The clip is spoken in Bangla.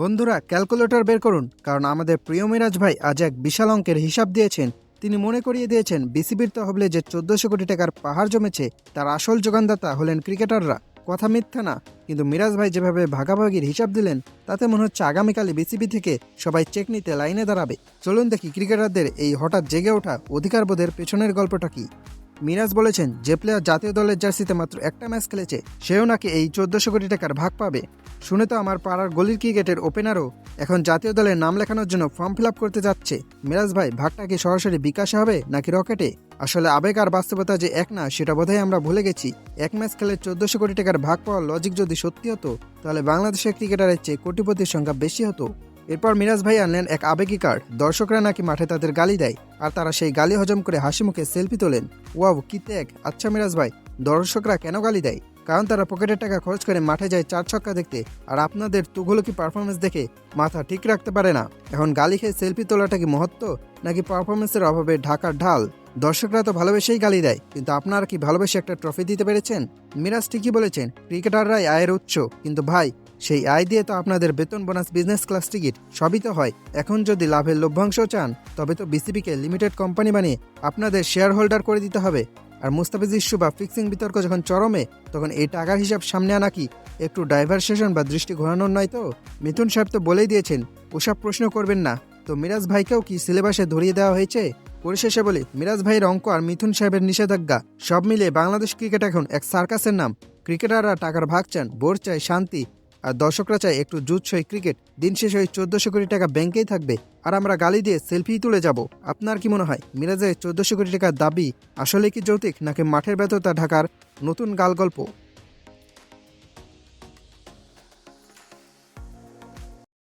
বন্ধুরা, ক্যালকুলেটর বের করুন, কারণ আমাদের প্রিয় মিরাজ ভাই আজ এক বিশাল অঙ্কের হিসাব দিয়েছেন। তিনি মনে করিয়ে দিয়েছেন, বিসিবির তহবিলে যে চোদ্দশো কোটি টাকার পাহাড় জমেছে, তার আসল যোগানদাতা হলেন ক্রিকেটাররা। কথা মিথ্যা না, কিন্তু মিরাজ ভাই যেভাবে ভাগাভাগির হিসাব দিলেন, তাতে মনে হচ্ছে আগামীকালে বিসিবি থেকে সবাই চেক নিতে লাইনে দাঁড়াবে। চলুন দেখি ক্রিকেটারদের এই হঠাৎ জেগে ওঠা অধিকারবোধের পেছনের গল্পটা কি। মিরাজ বলেছেন, যে প্লেয়ার জাতীয় দলের জার্সিতে মাত্র একটা ম্যাচ খেলেছে, সেও নাকি এই চোদ্দশো কোটি টাকার ভাগ পাবে। শুনে তো আমার পাড়ার গলির ক্রিকেটের ওপেনারও এখন জাতীয় দলের নাম লেখানোর জন্য ফর্ম ফিল করতে যাচ্ছে। মিরাজ ভাই, ভাগটা কি সরাসরি বিকাশে হবে নাকি রকেটে? আসলে আবেগ আর বাস্তবতা যে এক না, সেটা বোধহয় আমরা ভুলে গেছি। এক ম্যাচ খেলে চোদ্দশো কোটি টাকার ভাগ পাওয়ার লজিক যদি সত্যি হতো, তাহলে বাংলাদেশের ক্রিকেটারের চেয়ে কোটিপতির সংখ্যা বেশি হতো। এরপর মিরাজ ভাই আনলেন এক আবেগী কার্ড দর্শকরা নাকি মাঠে তাদের গালি দেয়, আর তারা সেই গালি হজম করে হাসি মুখে সেলফি তোলেন। ওয়াও, কি ত্যাগ! আচ্ছা মিরাজ ভাই, দর্শকরা কেন গালি দেয়? কারণ তারা পকেটের টাকা খরচ করে মাঠে যায় চার ছক্কা দেখতে, আর আপনাদের তুগুলো পারফরমেন্স দেখে মাথা ঠিক রাখতে পারে না। এখন গালি খেয়ে সেলফি তোলাটা কি মহত্ব, নাকি পারফরমেন্সের অভাবে ঢাকার ঢাল? দর্শকরা তো ভালোবেসেই গালি দেয়, কিন্তু আপনারা কি ভালোবেসে একটা ট্রফি দিতে পেরেছেন? মিরাজ ঠিকই বলেছেন, ক্রিকেটাররাই আয়ের উৎস, কিন্তু ভাই সেই আয় দিয়ে তো আপনাদের বেতন বোনাস বিজনেস ক্লাস টিকিট সবই তো হয়। এখন যদি লাভের লভ্যাংশ চান, তবে তো বিসিবিকে লিমিটেড কোম্পানি বানিয়ে আপনাদের শেয়ার হোল্ডার করে দিতে হবে। আর মুস্তাফিজ ইস্যু বা ফিক্সিং বিতর্ক যখন চরমে, তখন এই টাকার হিসাব সামনে আনা কি? একটু ডাইভারসেশন বা দৃষ্টি ঘোরানোর নয় তো? মিথুন সাহেব তো বলেই দিয়েছেন, ওসব প্রশ্ন করবেন না। তো মিরাজ ভাইকেও কি সিলেবাসে ধরিয়ে দেওয়া হয়েছে? পরিশেষে বলি, মিরাজ ভাইয়ের অঙ্ক আর মিথুন সাহেবের নিষেধাজ্ঞা, সব মিলিয়ে বাংলাদেশ ক্রিকেট এখন এক সার্কাসের নাম। ক্রিকেটাররা টাকার ভাগ চান বোর্ড চায় শান্তি। আর দর্শকরা চায় একটু জুৎসই ক্রিকেট। দিন শেষ হয়ে চোদ্দশো কোটি টাকা ব্যাংকেই থাকবে। আর আমরা গালি দিয়ে সেলফি তুলে যাব। আপনার কি মনে হয়? মিরাজের চোদ্দশো কোটি টাকার দাবি আসলে কি যৌতিক নাকি মাঠের ব্যর্থতা ঢাকার নতুন গাল গল্প